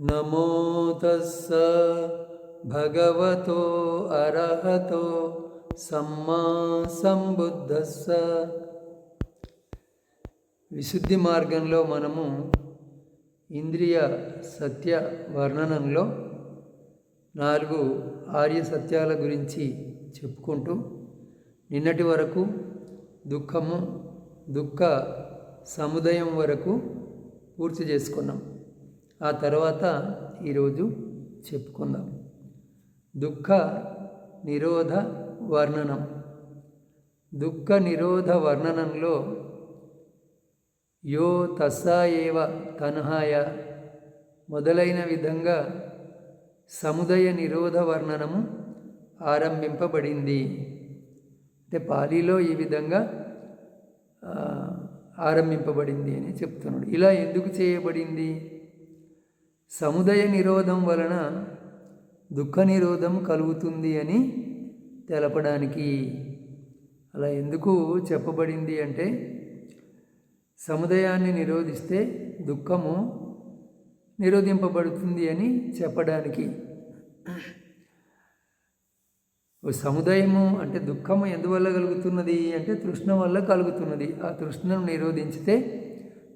నమో తస్స భగవతో అర్హతో సమ్మా సంబుద్ధస్స. విశుద్ధి మార్గంలో మనము ఇంద్రియ సత్య వర్ణనంలో నాలుగు ఆర్య సత్యాల గురించి చెప్పుకుంటూ నిన్నటి వరకు దుఃఖము దుఃఖ సముదయం వరకు పూర్తి చేసుకున్నాం. ఆ తర్వాత ఈరోజు చెప్పుకుందాం. దుఃఖ నిరోధ వర్ణనం. దుఃఖ నిరోధ వర్ణనంలో యో తస్సాయేవ ఏవ తన్హాయ మొదలైన విధంగా సముదయ నిరోధ వర్ణనము ఆరంభింపబడింది. అంటే పాలీలో ఈ విధంగా ఆరంభింపబడింది అని చెప్తున్నాడు. ఇలా ఎందుకు చేయబడింది? సముదయ నిరోధం వలన దుఃఖ నిరోధం కలుగుతుంది అని తెలపడానికి. అలా ఎందుకు చెప్పబడింది అంటే సముదయాన్ని నిరోధిస్తే దుఃఖము నిరోధింపబడుతుంది అని చెప్పడానికి. సముదయము సముదాయము అంటే దుఃఖము ఎందువల్ల కలుగుతున్నది అంటే తృష్ణ వల్ల కలుగుతున్నది. ఆ తృష్ణను నిరోధించితే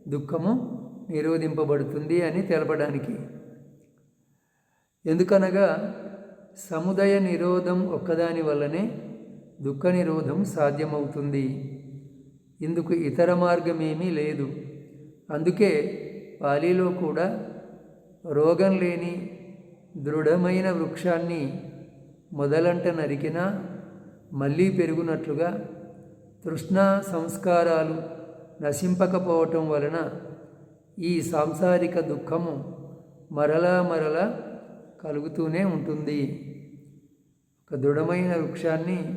దుఃఖము నిరోధింపబడుతుంది అని తెలపడానికి. ఎందుకనగా సముదయ నిరోధం ఒక్కదాని వల్లనే దుఃఖ నిరోధం సాధ్యమవుతుంది. ఇందుకు ఇతర మార్గమేమీ లేదు. అందుకే పాలీలో కూడా రోగం లేని దృఢమైన వృక్షాన్ని మొదలంట నరికినా మళ్ళీ పెరుగునట్లుగా తృష్ణా సంస్కారాలు నశింపకపోవటం వలన ఈ సాంసారిక దుఃఖము మరలా మరలా కలుగుతూనే ఉంటుంది. ఒక దృఢమైన వృక్షాన్ని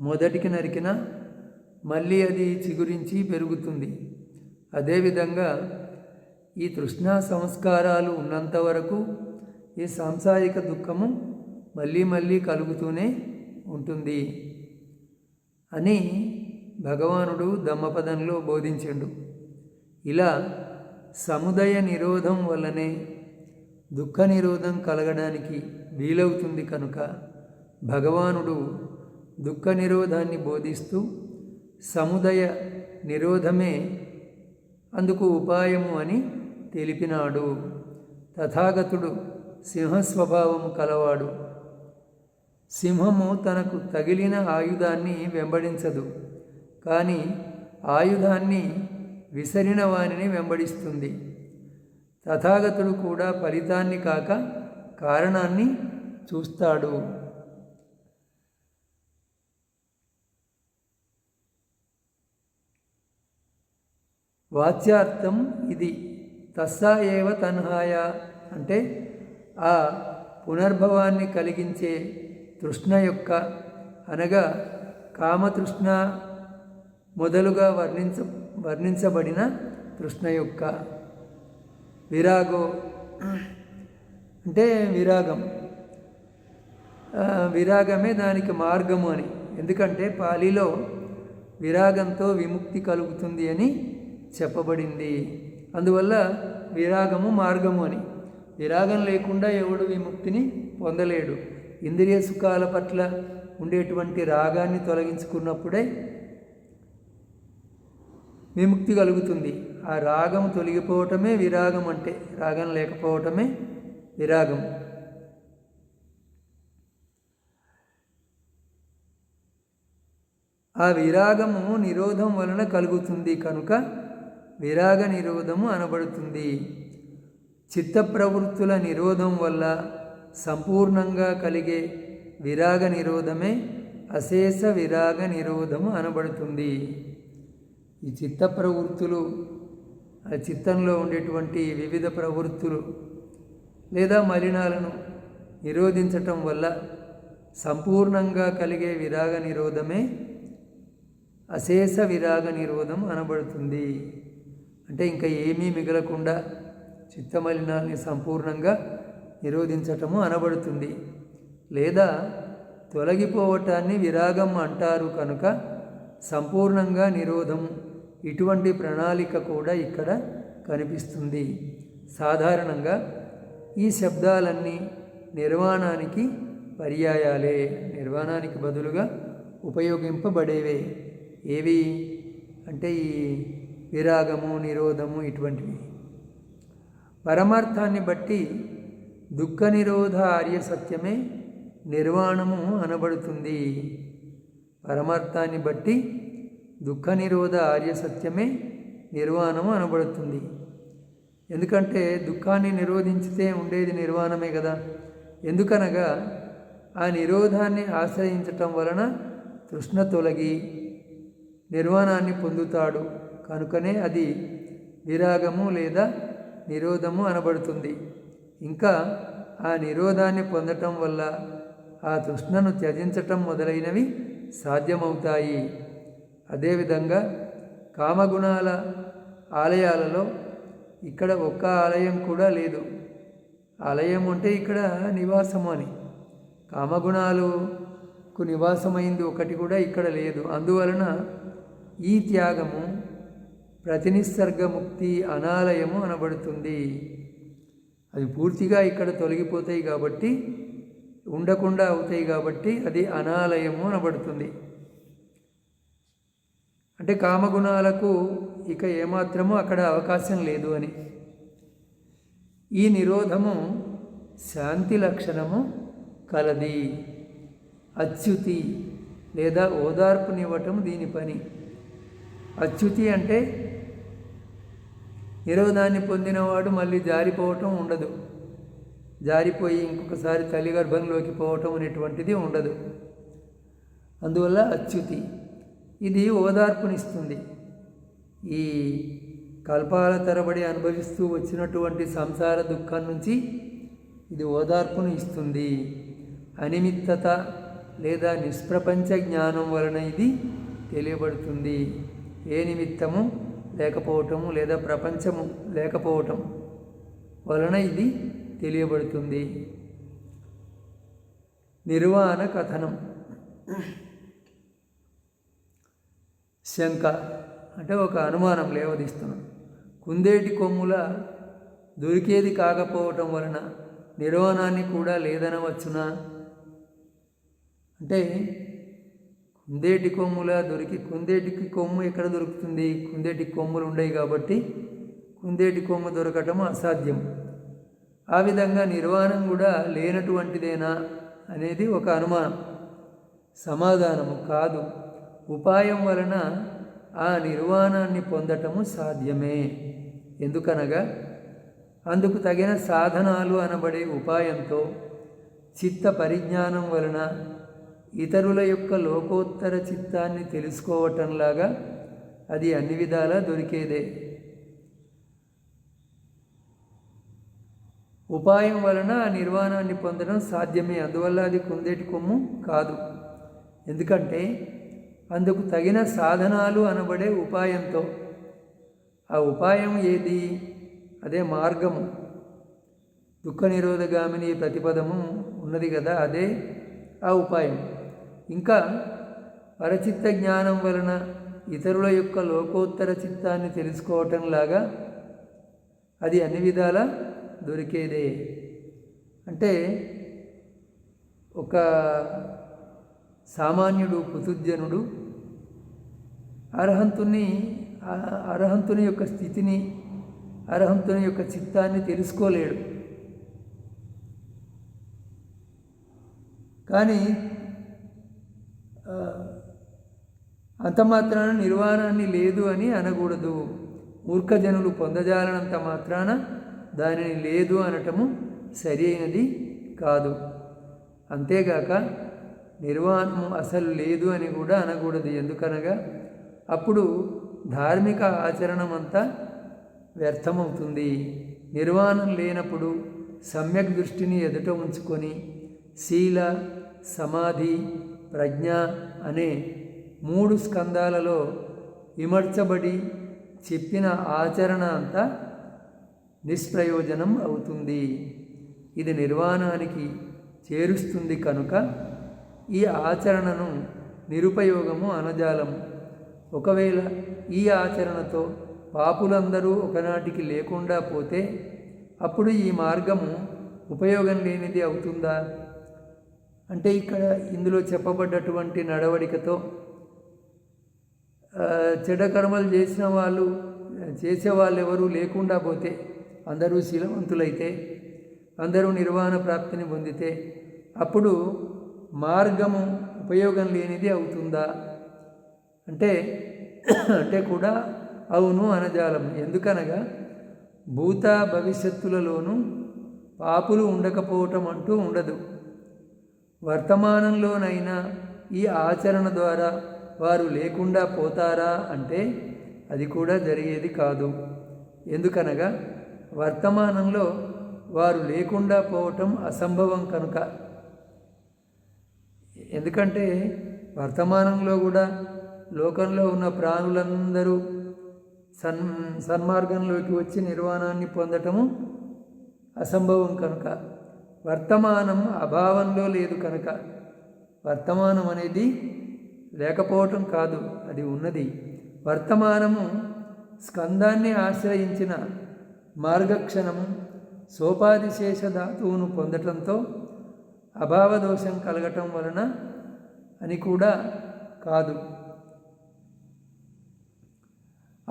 మొదటికి నరికిన మళ్ళీ అది చిగురించి పెరుగుతుంది. అదేవిధంగా ఈ తృష్ణా సంస్కారాలు ఉన్నంత వరకు ఈ సాంసారిక దుఃఖము మళ్ళీ మళ్ళీ కలుగుతూనే ఉంటుంది అని భగవానుడు దమ్మపదంలో బోధించిండు. ఇలా సముదయ నిరోధం వల్లనే దుఃఖ నిరోధం కలగడానికి వీలవుతుంది కనుక భగవానుడు దుఃఖ నిరోధాన్ని బోధిస్తూ సముదయ నిరోధమే అందుకు ఉపాయము అని తెలిపినాడు. తథాగతుడు సింహస్వభావము కలవాడు. సింహము తనకు తగిలిన ఆయుధాన్ని వెంబడించదు. కానీ ఆయుధాన్ని విసరిన వారిని వెంబడిస్తుంది. తథాగతుడు కూడా ఫలితాన్ని కాక కారణాన్ని చూస్తాడు. వాచ్యార్థం ఇది. తస్సా ఏవ తన్హాయ అంటే ఆ పునర్భవాన్ని కలిగించే తృష్ణ యొక్క అనగా కామతృష్ణ మొదలుగా వర్ణించ వర్ణించబడిన కృష్ణ యొక్క విరాగో అంటే విరాగం. విరాగమే దానికి మార్గము అని. ఎందుకంటే పాలిలో విరాగంతో విముక్తి కలుగుతుంది అని చెప్పబడింది. అందువల్ల విరాగము మార్గము అని. విరాగం లేకుండా ఎవడు విముక్తిని పొందలేడు. ఇంద్రియ సుఖాల పట్ల ఉండేటువంటి రాగాన్ని తొలగించుకున్నప్పుడే విముక్తి కలుగుతుంది. ఆ రాగం తొలగిపోవటమే విరాగం అంటే రాగం లేకపోవటమే విరాగం. ఆ విరాగము నిరోధం వలన కలుగుతుంది కనుక విరాగ నిరోధము అనబడుతుంది. చిత్త ప్రవృత్తుల నిరోధం వల్ల సంపూర్ణంగా కలిగే విరాగ నిరోధమే అశేష విరాగ నిరోధము అనబడుతుంది. ఈ చిత్త ప్రవృత్తులు ఆ చిత్తంలో ఉండేటువంటి వివిధ ప్రవృత్తులు లేదా మలినాలను నిరోధించటం వల్ల సంపూర్ణంగా కలిగే విరాగ నిరోధమే అశేష విరాగ నిరోధం అనబడుతుంది. అంటే ఇంకా ఏమీ మిగలకుండా చిత్తమలినాల్ని సంపూర్ణంగా నిరోధించటము అనబడుతుంది. లేదా తొలగిపోవటాన్ని విరాగం అంటారు కనుక సంపూర్ణంగా నిరోధం ఇటువంటి ప్రణాళిక కూడా ఇక్కడ కనిపిస్తుంది. సాధారణంగా ఈ శబ్దాలన్నీ నిర్వాణానికి పర్యాయాలే. నిర్వాణానికి బదులుగా ఉపయోగింపబడేవే. ఏవి? అంటే ఈ విరాగము నిరోధము ఇటువంటివి. పరమార్థాన్ని బట్టి దుఃఖ నిరోధ ఆర్య సత్యమే నిర్వాణము అనబడుతుంది. పరమార్థాన్ని బట్టి దుఃఖ నిరోధ ఆర్య సత్యమే నిర్వాణము అనబడుతుంది. ఎందుకంటే దుఃఖాన్ని నిరోధించితే ఉండేది నిర్వాణమే కదా. ఎందుకనగా ఆ నిరోధాన్ని ఆశ్రయించటం వలన తృష్ణ తొలగి నిర్వాణాన్ని పొందుతాడు. కనుకనే అది విరాగము లేదా నిరోధము అనబడుతుంది. ఇంకా ఆ నిరోధాన్ని పొందటం వల్ల ఆ తృష్ణను త్యజించటం మొదలైనవి సాధ్యమవుతాయి. అదేవిధంగా కామగుణాల ఆలయాలలో ఇక్కడ ఒక్క ఆలయం కూడా లేదు. ఆలయం అంటే ఇక్కడ నివాసము అని కామగుణాలకు నివాసమైంది ఒకటి కూడా ఇక్కడ లేదు. అందువలన ఈ త్యాగము ప్రతినిసర్గముక్తి అనాలయము అనబడుతుంది. అవి పూర్తిగా ఇక్కడ తొలగిపోతాయి కాబట్టి ఉండకుండా అవుతాయి కాబట్టి అది అనాలయము అనబడుతుంది. అంటే కామగుణాలకు ఇక ఏమాత్రము అక్కడ అవకాశం లేదు అని. ఈ నిరోధము శాంతి లక్షణము కలది. అచ్యుతి లేదా ఓదార్పునివ్వటం దీని పని. అచ్యుతి అంటే నిరోధాన్ని పొందినవాడు మళ్ళీ జారిపోవటం ఉండదు. జారిపోయి ఇంకొకసారి తల్లి గర్భంలోకి పోవటం అనేటువంటిది ఉండదు. అందువల్ల అచ్యుతి. ఇది ఓదార్పునిస్తుంది. ఈ కల్పాల తరబడి అనుభవిస్తూ వచ్చినటువంటి సంసార దుఃఖం నుంచి ఇది ఓదార్పును ఇస్తుంది. అనిమిత్తత లేదా నిష్ప్రపంచ జ్ఞానం వలన ఇది తెలియబడుతుంది. ఏ నిమిత్తము లేకపోవటము లేదా ప్రపంచము లేకపోవటం వలన ఇది తెలియబడుతుంది. నిర్వాణ కథనం. శంక అంటే ఒక అనుమానం లేవదీస్తున్నాం కుందేటి కొమ్ముల దొరికేది కాకపోవటం వలన నిర్వాణాన్ని కూడా లేదనవచ్చునా? అంటే కుందేటి కొమ్ముల దొరికి కుందేటికి కొమ్ము ఎక్కడ దొరుకుతుంది? కుందేటి కొమ్ములు ఉండవు కాబట్టి కుందేటి కొమ్ము దొరకటం అసాధ్యం. ఆ విధంగా నిర్వాణం కూడా లేనటువంటిదేనా అనేది ఒక అనుమానం. సమాధానము కాదు. ఉపాయం వలన ఆ నిర్వాణాన్ని పొందటము సాధ్యమే. ఎందుకనగా అందుకు తగిన సాధనాలు అనబడే ఉపాయంతో చిత్త పరిజ్ఞానం వలన ఇతరుల యొక్క లోకోత్తర చిత్తాన్ని తెలుసుకోవటంలాగా అది అన్ని విధాలా దొరికేదే. ఉపాయం వలన ఆ నిర్వాణాన్ని పొందడం సాధ్యమే. అందువల్ల అది కుందేటి కొమ్ము కాదు. ఎందుకంటే అందుకు తగిన సాధనాలు అనబడే ఉపాయంతో. ఆ ఉపాయం ఏది? అదే మార్గము. దుఃఖ నిరోధగామిని ప్రతిపదము ఉన్నది కదా అదే ఆ ఉపాయం. ఇంకా పరచిత్త జ్ఞానం వలన ఇతరుల యొక్క లోకోత్తర చిత్తాన్ని తెలుసుకోవటంలాగా అది అన్ని విధాల దొరికేదే. అంటే ఒక సామాన్యుడు పుతుజ్జనుడు అర్హంతుని అర్హంతుని యొక్క స్థితిని అర్హంతుని యొక్క చిత్తాన్ని తెలుసుకోలేడు. కానీ అంత మాత్రాన నిర్వాణాన్ని లేదు అని అనకూడదు. మూర్ఖజనులు పొందజాలనంత మాత్రాన దానిని లేదు అనటము సరి అయినది కాదు. అంతేగాక నిర్వాణము అసలు లేదు అని కూడా అనకూడదు. ఎందుకనగా అప్పుడు ధార్మిక ఆచరణమంతా వ్యర్థమవుతుంది. నిర్వాణం లేనప్పుడు సమ్యక్ దృష్టిని ఎదుట ఉంచుకొని శీల సమాధి ప్రజ్ఞ అనే మూడు స్కందాలలో విమర్చబడి చెప్పిన ఆచరణ అంతా నిష్ప్రయోజనం అవుతుంది. ఇది నిర్వాణానికి చేరుస్తుంది కనుక ఈ ఆచరణను నిరుపయోగము అనజాలము. ఒకవేళ ఈ ఆచరణతో పాపులందరూ ఒకనాటికి లేకుండా పోతే అప్పుడు ఈ మార్గము ఉపయోగం లేనిది అవుతుందా? అంటే ఇక్కడ ఇందులో చెప్పబడ్డటువంటి నడవడికతో ఆ, కర్మలు చేసిన వాళ్ళు చేసే ఎవరూ లేకుండా పోతే అందరూ శీలవంతులైతే అందరూ నిర్వాణ ప్రాప్తిని పొందితే అప్పుడు మార్గము ఉపయోగం లేనిది అవుతుందా? అంటే అంటే కూడా అవును అనజాలం. ఎందుకనగా భూత భవిష్యత్తులలోనూ పాపులు ఉండకపోవటం అంటూ ఉండదు. వర్తమానంలోనైనా ఈ ఆచరణ ద్వారా వారు లేకుండా పోతారా అంటే అది కూడా జరిగేది కాదు. ఎందుకనగా వర్తమానంలో వారు లేకుండా పోవటం అసంభవం కనుక. ఎందుకంటే వర్తమానంలో కూడా లోకంలో ఉన్న ప్రాణులందరూ సన్ సన్మార్గంలోకి వచ్చి నిర్వాణాన్ని పొందటము అసంభవం కనుక. వర్తమానం అభావంలో లేదు కనుక. వర్తమానం అనేది లేకపోవటం కాదు అది ఉన్నది. వర్తమానము స్కందాన్ని ఆశ్రయించిన మార్గక్షణము సోపాదిశేష ధాతువును పొందటంతో అభావదోషం కలగటం వలన అని కూడా కాదు.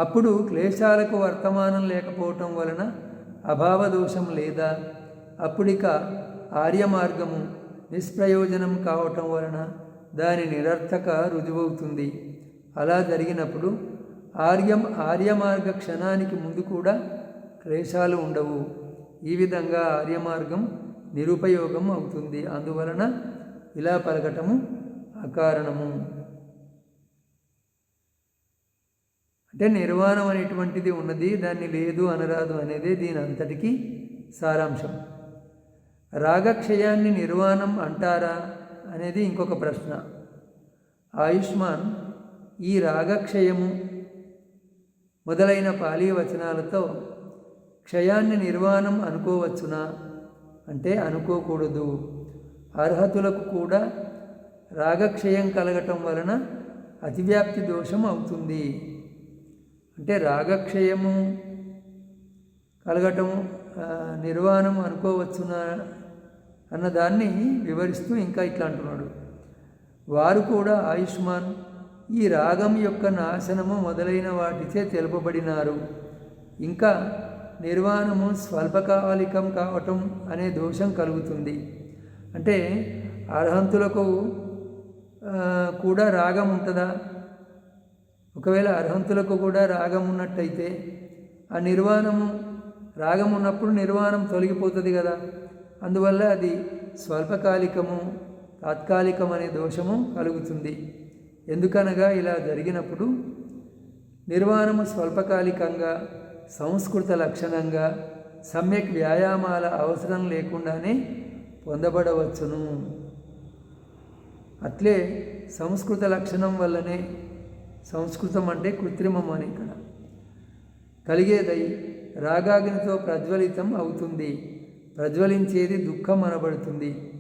అప్పుడు క్లేశాలకు వర్తమానం లేకపోవటం వలన అభావదోషం లేదా అప్పుడిక ఆర్యమార్గము నిష్ప్రయోజనం కావటం వలన దాని నిరర్థక రుజువవుతుంది. అలా జరిగినప్పుడు ఆర్యం ఆర్యమార్గ క్షణానికి ముందు కూడా క్లేశాలు ఉండవు. ఈ విధంగా ఆర్యమార్గం నిరుపయోగం అవుతుంది. అందువలన ఇలా పలకటము అకారణము. అంటే నిర్వాణం అనేటువంటిది ఉన్నది దాన్ని లేదు అనరాదు అనేదే దీని అంతటికీ సారాంశం. రాగక్షయాన్ని నిర్వాణం అంటారా అనేది ఇంకొక ప్రశ్న. ఆయుష్మాన్ ఈ రాగక్షయము మొదలైన పాలీ వచనాలతో క్షయాన్ని నిర్వాణం అనుకోవచ్చునా? అంటే అనుకోకూడదు. అర్హతులకు కూడా రాగక్షయం కలగటం వలన అతివ్యాప్తి దోషం అవుతుంది. అంటే రాగక్షయము కలగటం నిర్వాణం అనుకోవచ్చునా అన్నదాన్ని వివరిస్తూ ఇంకా ఇట్లా అంటున్నాడు. వారు కూడా ఆయుష్మాన్ ఈ రాగం యొక్క నాశనము మొదలైన వాటిచే తెలుపబడినారు. ఇంకా నిర్వాణము స్వల్పకాలికం కావటం అనే దోషం కలుగుతుంది. అంటే అర్హంతులకు కూడా రాగం ఉంటుందా? ఒకవేళ అర్హంతులకు కూడా రాగం ఉన్నట్టయితే ఆ నిర్వాణము రాగం ఉన్నప్పుడు నిర్వాణం తొలగిపోతుంది కదా. అందువల్ల అది స్వల్పకాలికము తాత్కాలికం అనే దోషము కలుగుతుంది. ఎందుకనగా ఇలా జరిగినప్పుడు నిర్వాణము స్వల్పకాలికంగా సంస్కృత లక్షణంగా సమ్యక్ వ్యాయామాల అవసరం లేకుండానే పొందబడవచ్చును. అట్లే సంస్కృత లక్షణం వల్లనే సంస్కృతం అంటే కృత్రిమం అని ఇక్కడ. కలిగేదై రాగాగ్నితో ప్రజ్వలితం అవుతుంది. ప్రజ్వలించేది దుఃఖం అనబడుతుంది.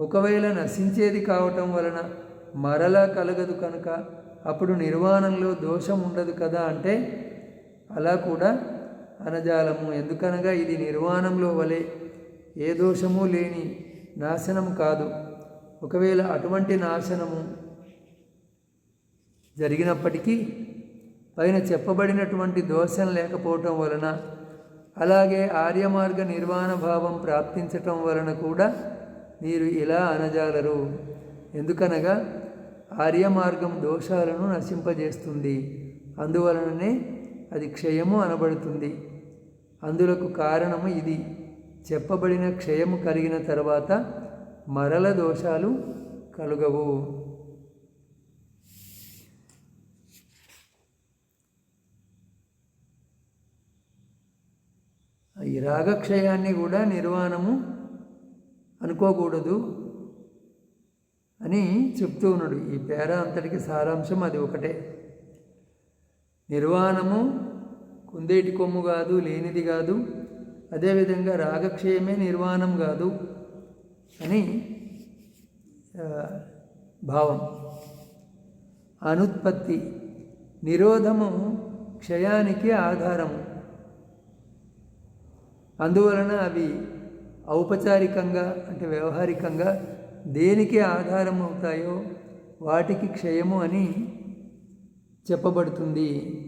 ఒకవేళ నశించేది కావటం వలన మరలా కలగదు కనుక అప్పుడు నిర్వాణంలో దోషం ఉండదు కదా అంటే అలా కూడా అనజాలము. ఎందుకనగా ఇది నిర్వాణంలో వలె ఏ దోషము లేని నాశనం కాదు. ఒకవేళ అటువంటి నాశనము జరిగినప్పటికీ పైన చెప్పబడినటువంటి దోషం లేకపోవటం వలన అలాగే ఆర్యమార్గ నిర్వాణ భావం ప్రాప్తించటం వలన కూడా మీరు ఇలా అనజాలరు. ఎందుకనగా ఆర్యమార్గం దోషాలను నశింపజేస్తుంది. అందువలననే అది క్షయము అనబడుతుంది. అందులకు కారణము ఇది. చెప్పబడిన క్షయము కలిగిన తర్వాత మరల దోషాలు కలుగవు. ఈ రాగక్షయాన్ని కూడా నిర్వాణము అనుకోకూడదు అని చెప్తూ ఉన్నాడు. ఈ పేర అంతటికి సారాంశం అది ఒకటే. నిర్వాణము కుందేటి కొమ్ము కాదు లేనిది కాదు అదేవిధంగా రాగక్షయమే నిర్వాణం కాదు అని భావం. అనుత్పత్తి నిరోధము క్షయానికి ఆధారము. అందువలన అవి ఔపచారికంగా అంటే వ్యవహారికంగా దేనికి ఆధారం అవుతాయో వాటికి క్షయము అని చెప్పబడుతుంది.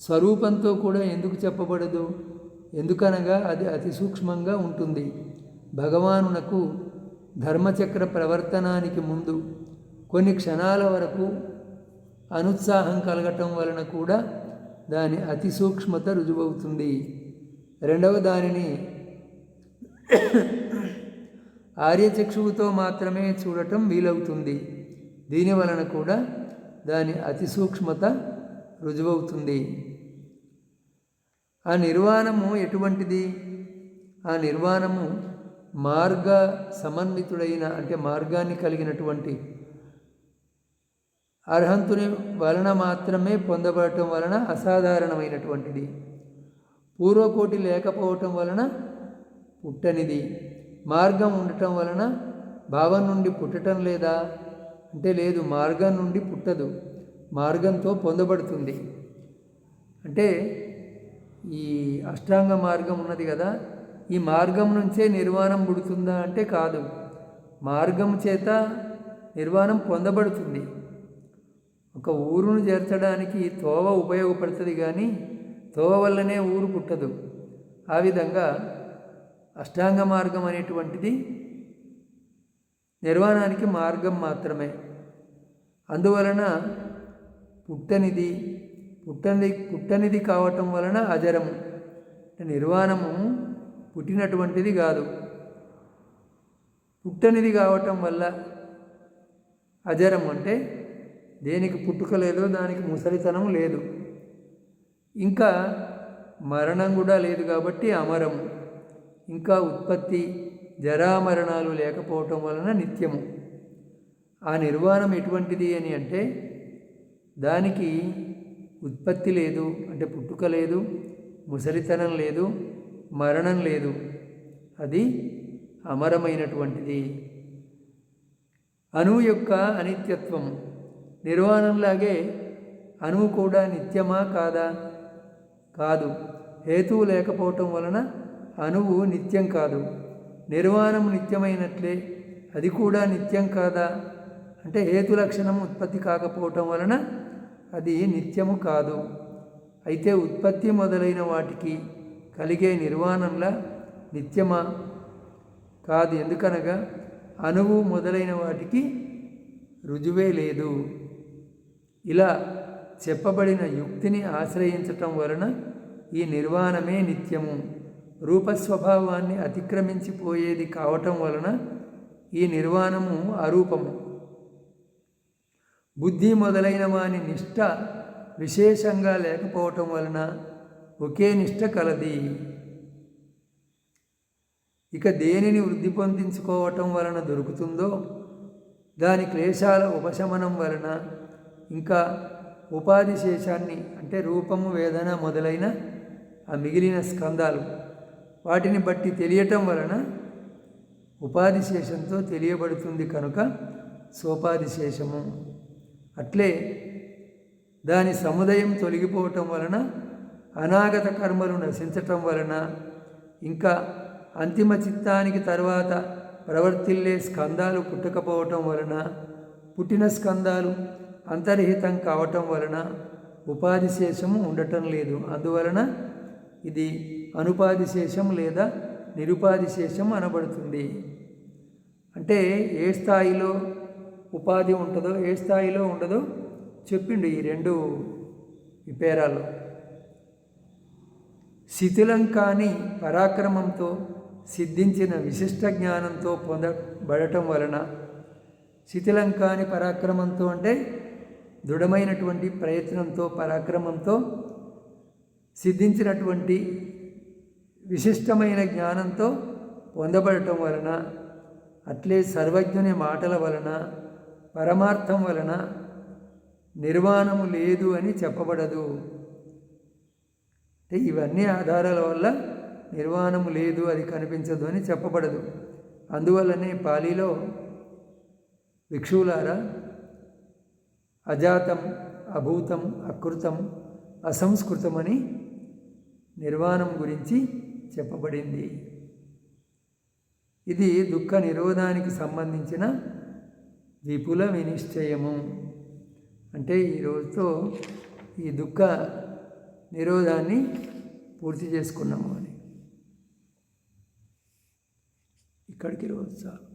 స్వరూపంతో కూడా ఎందుకు చెప్పబడదు? ఎందుకనగా అది అతి సూక్ష్మంగా ఉంటుంది. భగవానునకు ధర్మచక్ర ప్రవర్తనానికి ముందు కొన్ని క్షణాల వరకు అనుత్సాహం కలగటం వలన కూడా దాని అతి సూక్ష్మత రుజువవుతుంది. రెండవ దానిని ఆర్యచక్షువుతో మాత్రమే చూడటం వీలవుతుంది. దీని వలన కూడా దాని అతి సూక్ష్మత రుజువవుతుంది. ఆ నిర్వాణము ఎటువంటిది? ఆ నిర్వాణము మార్గ సమన్వితుడైన అంటే మార్గాన్ని కలిగినటువంటి అర్హంతుని వలన మాత్రమే పొందబడటం వలన అసాధారణమైనటువంటిది. పూర్వకోటి లేకపోవటం వలన పుట్టనిది. మార్గం ఉండటం వలన భావం నుండి పుట్టటం లేదా? అంటే లేదు మార్గం నుండి పుట్టదు. మార్గంతో పొందబడుతుంది. అంటే ఈ అష్టాంగ మార్గం ఉన్నది కదా ఈ మార్గం నుంచే నిర్వాణం పుడుతుందా అంటే కాదు. మార్గం చేత నిర్వాణం పొందబడుతుంది. ఒక ఊరును చేర్చడానికి తోవ ఉపయోగపడుతుంది కానీ తోవ వల్లనే ఊరు పుట్టదు. ఆ విధంగా అష్టాంగ మార్గం అనేటువంటిది నిర్వాణానికి మార్గం మాత్రమే. అందువలన పుట్టనిది పుట్టనిది పుట్టనిది కావటం వలన అజరము నిర్వాణము పుట్టినటువంటిది కాదు. పుట్టనిది కావటం వల్ల అజరం అంటే దేనికి పుట్టుక లేదో దానికి ముసలితనం లేదు. ఇంకా మరణం కూడా లేదు కాబట్టి అమరము ఇంకా ఉత్పత్తి జరామరణాలు లేకపోవటం వలన నిత్యము. ఆ నిర్వాణం ఎటువంటిది అని అంటే దానికి ఉత్పత్తి లేదు అంటే పుట్టుక లేదు ముసలితనం లేదు మరణం లేదు. అది అమరమైనటువంటిది. అణువు యొక్క అనిత్యత్వం. నిర్వాణంలాగే అణువు కూడా నిత్యమా కాదా? కాదు. హేతువు లేకపోవటం వలన అణువు నిత్యం కాదు. నిర్వాణం నిత్యమైనట్లే అది కూడా నిత్యం కాదా? అంటే హేతు లక్షణం ఉత్పత్తి కాకపోవటం వలన అది నిత్యము కాదు. అయితే ఉత్పత్తి మొదలైన వాటికి కలిగే నిర్వాణంలా నిత్యమా? కాదు. ఎందుకనగా అణువు మొదలైన వాటికి రుజువే లేదు. ఇలా చెప్పబడిన యుక్తిని ఆశ్రయించటం వలన ఈ నిర్వాణమే నిత్యము. రూపస్వభావాన్ని అతిక్రమించిపోయేది కావటం వలన ఈ నిర్వాణము అరూపము. బుద్ధి మొదలైన వాని నిష్ట విశేషంగా లేకపోవటం వలన ఒకే నిష్ట కలది. ఇక దేనిని వృద్ధి పొందించుకోవటం వలన దొరుకుతుందో దాని క్లేశాల ఉపశమనం వలన ఇంకా ఉపాధి శేషాన్ని అంటే రూపము వేదన మొదలైన ఆ మిగిలిన స్కందాలు వాటిని బట్టి తెలియటం వలన ఉపాధి శేషంతో తెలియబడుతుంది కనుక సోపాధి శేషము అట్లే దాని సముదయం తొలగిపోవటం వలన అనాగత కర్మలు నశించటం వలన ఇంకా అంతిమ చిత్తానికి తర్వాత ప్రవర్తిల్లే స్కందాలు పుట్టకపోవటం వలన పుట్టిన స్కందాలు అంతర్హితం కావటం వలన ఉపాధి శేషము ఉండటం లేదు. అందువలన ఇది అనుపాధి శేషం లేదా నిరుపాధి శేషం అనబడుతుంది. అంటే ఏ స్థాయిలో ఉపాధి ఉంటుందో ఏ స్థాయిలో ఉండదో చెప్పిండు ఈ రెండు ఈ పేరాల్లో శిథిలం కాని పరాక్రమంతో సిద్ధించిన విశిష్ట జ్ఞానంతో పొందబడటం వలన శిథిలం కాని పరాక్రమంతో అంటే దృఢమైనటువంటి ప్రయత్నంతో పరాక్రమంతో సిద్ధించినటువంటి విశిష్టమైన జ్ఞానంతో పొందబడటం వలన అట్లే సర్వజ్ఞుని మాటల వలన పరమార్థం వలన నిర్వాణము లేదు అని చెప్పబడదు. అంటే ఇవన్నీ ఆధారాల వల్ల నిర్వాణము లేదు అది కనిపించదు అని చెప్పబడదు. అందువల్లనే పాలీలో భిక్షువులారా అజాతం అభూతం అకృతం అసంస్కృతమని నిర్వాణం గురించి చెప్పబడింది. ఇది దుఃఖ నిరోధానికి సంబంధించిన విపుల వినిశ్చయము. అంటే ఈ రోజుతో ఈ దుఃఖ నిరోధాన్ని పూర్తి చేసుకున్నాము అని. ఇక్కడికి రోజు చాలు